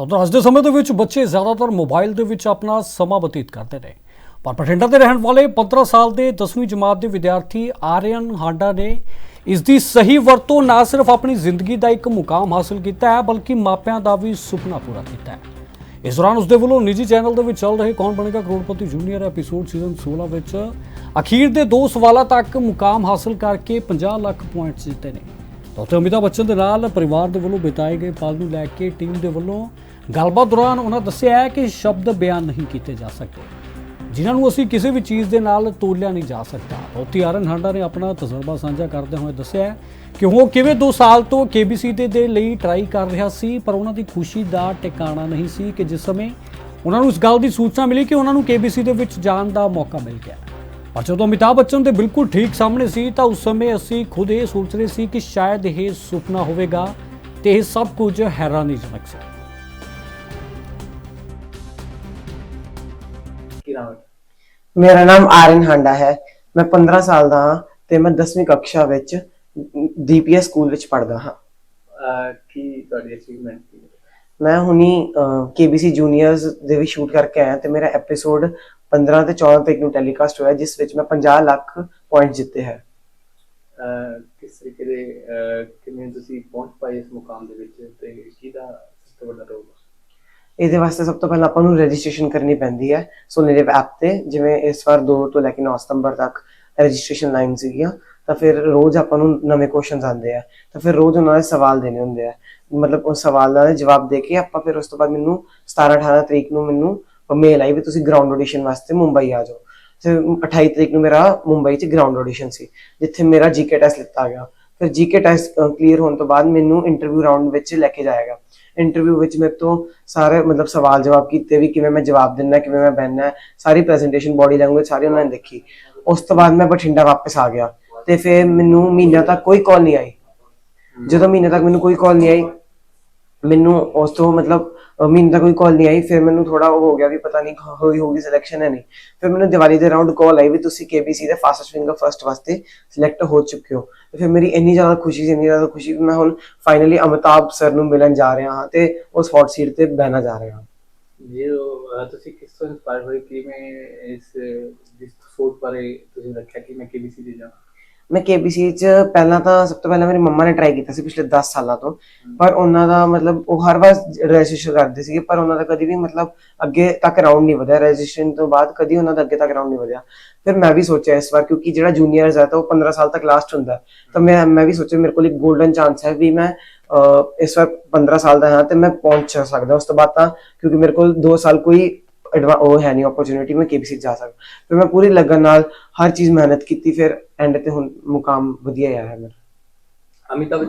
ਤਾਂ ਉਧਰ ਅੱਜ ਦੇ ਸਮੇਂ ਦੇ ਵਿੱਚ ਬੱਚੇ ਜ਼ਿਆਦਾਤਰ ਮੋਬਾਈਲ ਦੇ ਵਿੱਚ ਆਪਣਾ ਸਮਾਂ ਬਤੀਤ ਕਰਦੇ ਨੇ। ਪਰ ਬਠਿੰਡਾ ਦੇ ਰਹਿਣ ਵਾਲੇ 15 ਸਾਲ ਦੇ 10ਵੀਂ ਜਮਾਤ ਦੇ ਵਿਦਿਆਰਥੀ ਆਰੀਅਨ ਹਾਂਡਾ ਨੇ ਇਸ ਦੀ ਸਹੀ ਵਰਤੋਂ ਨਾ ਸਿਰਫ ਆਪਣੀ ਜ਼ਿੰਦਗੀ ਦਾ ਇੱਕ ਮੁਕਾਮ ਹਾਸਲ ਕੀਤਾ ਹੈ, ਬਲਕਿ ਮਾਪਿਆਂ ਦਾ ਵੀ ਸੁਪਨਾ ਪੂਰਾ ਕੀਤਾ ਹੈ। ਇਸ ਦੌਰਾਨ ਉਸਦੇ ਵੱਲੋਂ ਨਿੱਜੀ ਚੈਨਲ ਦੇ ਵਿੱਚ ਚੱਲ ਰਹੇ ਕੌਣ ਬਣੇਗਾ ਕਰੋੜਪਤੀ ਜੂਨੀਅਰ ਐਪੀਸੋਡ ਸੀਜ਼ਨ 16 ਵਿੱਚ ਅਖੀਰ ਦੇ ਦੋ ਸਵਾਲਾਂ ਤੱਕ ਮੁਕਾਮ ਹਾਸਲ ਕਰਕੇ 50 ਲੱਖ ਪੁਆਇੰਟਸ ਜਿੱਤੇ ਨੇ। ਤਾਂ ਉੱਥੇ ਅਮਿਤਾਭ ਬੱਚਨ ਦੇ ਨਾਲ ਪਰਿਵਾਰ ਦੇ ਵੱਲੋਂ ਬਿਤਾਏ ਗਏ ਪਲ ਨੂੰ ਲੈ ਕੇ ਟੀਮ ਦੇ ਵੱਲੋਂ ਗੱਲਬਾਤ ਦੌਰਾਨ ਉਹਨਾਂ ਦੱਸਿਆ ਹੈ ਕਿ ਸ਼ਬਦ ਬਿਆਨ ਨਹੀਂ ਕੀਤੇ ਜਾ ਸਕਦੇ ਜਿਨ੍ਹਾਂ ਨੂੰ ਅਸੀਂ ਕਿਸੇ ਵੀ ਚੀਜ਼ ਦੇ ਨਾਲ ਤੋਲਿਆ ਨਹੀਂ ਜਾ ਸਕਦਾ। ਉੱਥੇ ਆਰਨ ਹਾਂਡਾ ਨੇ ਆਪਣਾ ਤਜਰਬਾ ਸਾਂਝਾ ਕਰਦੇ ਹੋਏ ਦੱਸਿਆ ਕਿ ਉਹ ਕਿਵੇਂ 2 ਸਾਲ ਤੋਂ KBC ਦੇ ਦੇ ਲਈ ਟਰਾਈ ਕਰ ਰਿਹਾ ਸੀ, ਪਰ ਉਹਨਾਂ ਦੀ ਖੁਸ਼ੀ ਦਾ ਟਿਕਾਣਾ ਨਹੀਂ ਸੀ ਕਿ ਜਿਸ ਸਮੇਂ ਉਹਨਾਂ ਨੂੰ ਇਸ ਗੱਲ ਦੀ ਸੂਚਨਾ ਮਿਲੀ ਕਿ ਉਹਨਾਂ ਨੂੰ KBC ਦੇ ਵਿੱਚ ਜਾਣ ਦਾ ਮੌਕਾ ਮਿਲ ਗਿਆ। ਪਰ ਜਦੋਂ ਅਮਿਤਾਭ ਬੱਚਨ ਦੇ ਬਿਲਕੁਲ ਠੀਕ ਸਾਹਮਣੇ ਸੀ, ਤਾਂ ਉਸ ਸਮੇਂ ਅਸੀਂ ਖੁਦ ਇਹ ਸੋਚ ਰਹੇ ਸੀ ਕਿ ਸ਼ਾਇਦ ਇਹ ਸੁਪਨਾ ਹੋਵੇਗਾ ਤੇ ਇਹ ਸਭ ਕੁਝ ਹੈਰਾਨੀਜਨਕ ਸੀ। ਕੀ ਨਾਮ ਹੈ ਮੇਰਾ ਨਾਮ ਆਰਨ ਹਾਂਡਾ ਹੈ। ਮੈਂ 15 ਸਾਲ ਦਾ ਹਾਂ ਤੇ ਮੈਂ 10ਵੀਂ ਕਕਸ਼ਾ ਵਿੱਚ ਡੀਪੀਐਸ ਸਕੂਲ ਵਿੱਚ ਪੜ੍ਹਦਾ ਹਾਂ। ਅਹ ਕੀ ਤੁਹਾਡੀ ਅਚੀਵਮੈਂਟ ਕੀ ਹੈ? ਮੈਂ ਹੁਣੀ ਕੇਬੀਸੀ ਜੂਨੀਅਰਸ ਦੇ ਵੀ ਸ਼ੂਟ ਕਰਕੇ ਆਇਆ ਤੇ ਮੇਰਾ ਐਪੀਸੋਡ 15 ਤੇ 14 ਤਰੀਕ ਨੂੰ ਟੈਲੀਕਾਸਟ ਹੋਇਆ ਜਿਸ ਵਿੱਚ ਮੈਂ 50 ਲੱਖ ਪੁਆਇੰਟ ਜਿੱਤੇ ਹੈ। ਅਹ ਕਿਸ ਤਰੀਕੇ ਦੇ ਅਹ ਕਿਵੇਂ ਤੁਸੀਂ ਪਹੁੰਚ ਪਾਏ ਇਸ ਮੁਕਾਮ ਦੇ ਵਿੱਚ ਤੇ ਕਿਹਦਾ ਸਭ ਤੋਂ ਵੱਡਾ ਰੋਲ? ਇਹਦੇ ਵਾਸਤੇ ਸਭ ਤੋਂ ਪਹਿਲਾਂ ਆਪਾਂ ਨੂੰ ਰਜਿਸਟ੍ਰੇਸ਼ਨ ਕਰਨੀ ਪੈਂਦੀ ਹੈ ਸੋਨੇਰਿਵ ਐਪ ਤੇ, ਜਿਵੇਂ ਇਸ ਵਾਰ 2 ਤੋਂ ਲੈ ਕੇ 9 ਸਤੰਬਰ ਤੱਕ ਰਜਿਸਟ੍ਰੇਸ਼ਨ ਲਾਈਨ ਸੀਗੀਆਂ, ਤਾਂ ਫਿਰ ਰੋਜ਼ ਆਪਾਂ ਨੂੰ ਨਵੇਂ ਕੁਐਸਚਨਸ ਆਉਂਦੇ ਆ, ਤਾਂ ਫਿਰ ਰੋਜ਼ ਉਹਨਾਂ ਦੇ ਸਵਾਲ ਦੇਣੇ ਹੁੰਦੇ ਆ। ਮਤਲਬ ਉਸ ਸਵਾਲਾਂ ਦੇ ਜਵਾਬ ਦੇ ਕੇ ਆਪਾਂ ਫਿਰ ਉਸ ਤੋਂ ਬਾਅਦ ਮੈਨੂੰ 17 18 ਤਰੀਕ ਨੂੰ ਮੈਨੂੰ ਮੇਲ ਆਈ ਵੀ ਤੁਸੀਂ ਗਰਾਊਂਡ ਆਡੀਸ਼ਨ ਵਾਸਤੇ ਮੁੰਬਈ ਆ ਜਾਓ। ਤੇ 28 ਤਰੀਕ ਨੂੰ ਮੇਰਾ ਮੁੰਬਈ 'ਚ ਗਰਾਊਂਡ ਆਡੀਸ਼ਨ ਸੀ, ਜਿੱਥੇ ਮੇਰਾ ਜੀਕੇ ਟੈਸਟ ਲਿੱਤਾ ਗਿਆ। ਫਿਰ ਜੀਕੇ ਟੈਸਟ ਕਲੀਅਰ ਹੋਣ ਤੋਂ ਬਾਅਦ ਮੈਨੂੰ ਇੰਟਰਵਿਊ ਰਾਉਂਡ ਵਿੱਚ ਲੈ ਕੇ ਜਾਏਗਾ ਇੰਟਰਵਿਊ ਵਿੱਚ ਮੇਰੇ ਤੋਂ ਸਾਰੇ ਮਤਲਬ ਸਵਾਲ ਜਵਾਬ ਕੀਤੇ ਵੀ ਕਿਵੇਂ ਮੈਂ ਜਵਾਬ ਦਿੰਦਾ, ਕਿਵੇਂ ਮੈਂ ਬਹਿਣਾ ਸਾਰੀ ਪ੍ਰੈਜੈਂਟੇਸ਼ਨ ਬੋਡੀ ਲੈਂਗੁਏਜ ਸਾਰੀ ਉਹਨਾਂ ਨੇ ਦੇਖੀ। ਉਸ ਤੋਂ ਬਾਅਦ ਮੈਂ ਬਠਿੰਡਾ ਵਾਪਸ ਆ ਗਿਆ ਤੇ ਫਿਰ ਮੈਨੂੰ ਮਹੀਨਾ ਤੱਕ ਕੋਈ ਕਾਲ ਨਹੀਂ ਆਈ। ਜਦੋਂ ਮਹੀਨੇ ਤੱਕ ਮੈਨੂੰ ਕੋਈ ਕਾਲ ਨਹੀਂ ਆਈ ਮੈਨੂੰ ਉਸ ਤੋਂ ਮਤਲਬ ਅਹ ਮਹੀਨੇ ਤੱਕ ਕੋਈ ਕਾਲ ਨਹੀਂ ਆਈ ਫਿਰ ਮੈਨੂੰ ਥੋੜਾ ਉਹ ਹੋ ਗਿਆ ਵੀ ਪਤਾ ਨਹੀਂ ਹੋਈ ਹੋਗੀ ਸਿਲੈਕਸ਼ਨ ਹੈ ਨਹੀਂ। ਫਿਰ ਮੈਨੂੰ ਦੀਵਾਲੀ ਦੇ ਰਾਉਂਡ ਕਾਲ ਆਈ ਵੀ ਤੁਸੀਂ KBC ਦੇ ਫਾਸਟੈਸਟ ਫਿੰਗਰ ਫਰਸਟ ਵਾਸਤੇ ਸਿਲੈਕਟ ਹੋ ਚੁੱਕੇ ਹੋ। ਤੇ ਫਿਰ ਮੇਰੀ ਇੰਨੀ ਜ਼ਿਆਦਾ ਖੁਸ਼ੀ ਸੀ ਇੰਨੀ ਜ਼ਿਆਦਾ ਖੁਸ਼ੀ ਵੀ ਮੈਂ ਹੁਣ ਫਾਈਨਲੀ ਅਮਿਤਾਭ ਸਰ ਨੂੰ ਮਿਲਣ ਜਾ ਰਿਹਾ ਹਾਂ ਤੇ ਉਸ ਹੌਟ ਸੀਟ ਤੇ ਬਹਿਣਾ ਜਾ ਰਿਹਾ ਹਾਂ। ਜੀ ਉਹ, ਅਹ ਤੁਸੀਂ ਕਿਸ ਤੋਂ ਇਨਸਪਾਇਰ ਹੋਏ? ਕਿਵੇਂ ਇਸ ਜਿਸ ਸੋਚ ਬਾਰੇ ਤੁਸੀਂ ਰੱਖਿਆ? ਕਿ ਮੈਂ KBC ਦੇ ਜਾਵਾਂ ਮੈਂ KBC ਚ ਪਹਿਲਾਂ ਤਾਂ ਸਭ ਤੋਂ ਪਹਿਲਾਂ ਮੇਰੀ ਮੰਮਾ ਨੇ ਟਰਾਈ ਕੀਤਾ ਸੀ ਪਿਛਲੇ 10 ਸਾਲਾਂ ਤੋਂ। ਪਰ ਉਹਨਾਂ ਦਾ ਮਤਲਬ ਉਹ ਹਰ ਵਾਰ ਰਜਿਸਟ੍ਰੇਸ਼ਨ ਕਰਦੇ ਸੀਗੇ ਪਰ ਉਹਨਾਂ ਦਾ ਕਦੀ ਵੀ ਮਤਲਬ ਅੱਗੇ ਤੱਕ ਰਾਉਂਡ ਨਹੀਂ ਵਧਿਆ। ਰਜਿਸਟ੍ਰੇਸ਼ਨ ਤੋਂ ਬਾਅਦ ਕਦੀ ਉਹਨਾਂ ਦਾ ਅੱਗੇ ਤੱਕ ਰਾਉਂਡ ਨਹੀਂ ਵਧਿਆ। ਫਿਰ ਮੈਂ ਵੀ ਸੋਚਿਆ ਇਸ ਵਾਰ ਕਿਉਂਕਿ ਜਿਹੜਾ ਜੂਨੀਅਰਸ ਹੈ ਤਾਂ ਉਹ 15 ਸਾਲ ਤੱਕ ਲਾਸਟ ਹੁੰਦਾ। ਤਾਂ ਮੈਂ ਮੈਂ ਵੀ ਸੋਚਿਆ ਮੇਰੇ ਕੋਲ ਇੱਕ 골ਡਨ ਚਾਂਸ ਹੈ ਵੀ ਮੈਂ ਇਸ ਵਾਰ 15 ਸਾਲ ਦਾ ਹਾਂ ਤੇ ਮੈਂ ਪਹੁੰਚ ਸਕਦਾ। ਉਸ ਤੋਂ ਬਾਅਦ ਤਾਂ ਕਿਉਂਕਿ ਮੇਰੇ ਕੋਲ 2 ਸਾਲ ਕੋਈ ਉਹ ਹੈ ਨਹੀਂ ਓਪਰਚ्युनिटी ਮੈਂ ਕੇਬੀਸੀ ਜਾ ਸਕਦਾ। ਫਿਰ ਮੈਂ ਪੂਰੀ ਲਗਨ ਨਾਲ ਹਰ ਚੀਜ਼ ਮਿਹਨਤ ਕੀਤੀ, ਫਿਰ ਐਂਡ ਤੇ ਹੁਣ ਮੁਕਾਮ ਵਧੀਆ ਆਇਆ ਹੈ ਮੇਰਾ। ਅਮਿਤਾਬ